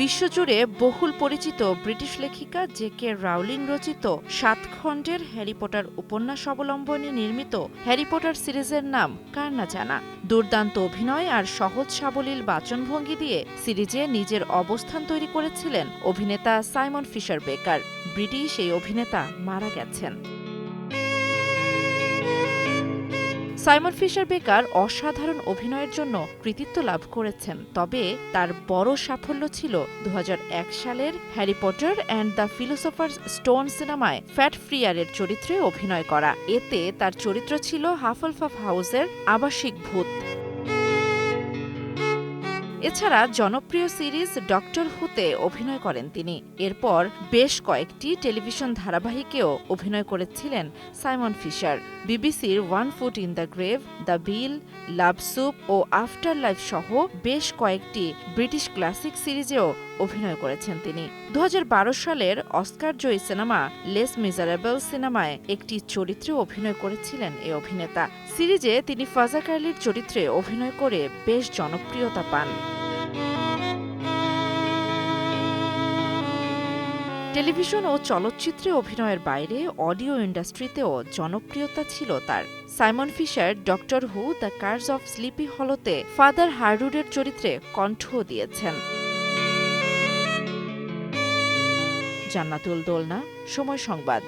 বিশ্বজুড়ে বহুল পরিচিত ব্রিটিশ লেখিকা জে কে রাউলিং রচিত সাত খণ্ডের হ্যারি পটার উপন্যাস অবলম্বনে নির্মিত হ্যারি পটার সিরিজের নাম কার না জানা দুর্দান্ত অভিনয় আর সহজ সাবলীল বাচনভঙ্গি দিয়ে সিরিজে নিজের অবস্থান তৈরি করেছিলেন অভিনেতা সাইমন ফিশার বেকার। ব্রিটিশ এই অভিনেতা মারা গেছেন। সাইমন ফিশার বেকার অসাধারণ অভিনয়ের জন্য কৃতিত্ব লাভ করেছেন। তবে তার বড় সাফল্য ছিল দু হাজার এক সালের Harry Potter and the philosopher's stone সিনেমায় ফ্যাট ফ্রিয়ারের চরিত্রে অভিনয় করা। এতে তার চরিত্র ছিল হাফলফাফ হাউসের আবাসিক ভূত। এছাড়া জনপ্রিয় সিরিজ ডক্টর হুতে অভিনয় করেন তিনি। এরপর বেশ কয়েকটি টেলিভিশন ধারাবাহিকেও অভিনয় করেছিলেন সাইমন ফিশার। বিবিসির one foot in the grave, the bill, love soup O after life সহ বেশ কয়েকটি ব্রিটিশ ক্লাসিক সিরিজেও অভিনয় করেছেন তিনি। দু হাজার বারো সালের অস্কার জয়ী সিনেমা লেস মিজারেবল সিনেমায় একটি চরিত্রে অভিনয় করেছিলেন এই অভিনেতা। সিরিজে তিনি ফাজা কার্লির চরিত্রে অভিনয় করে বেশ জনপ্রিয়তা পান। টেলিভিশন ও চলচ্চিত্রে অভিনয়ের বাইরে অডিও ইন্ডাস্ট্রিতেও জনপ্রিয়তা ছিল তার। Simon Fisher, doctor who, the curse of sleepy হলতে father হার্ডুডের চরিত্রে কণ্ঠ দিয়েছেন। জান্নাতুল দোলনা, সময় সংবাদ।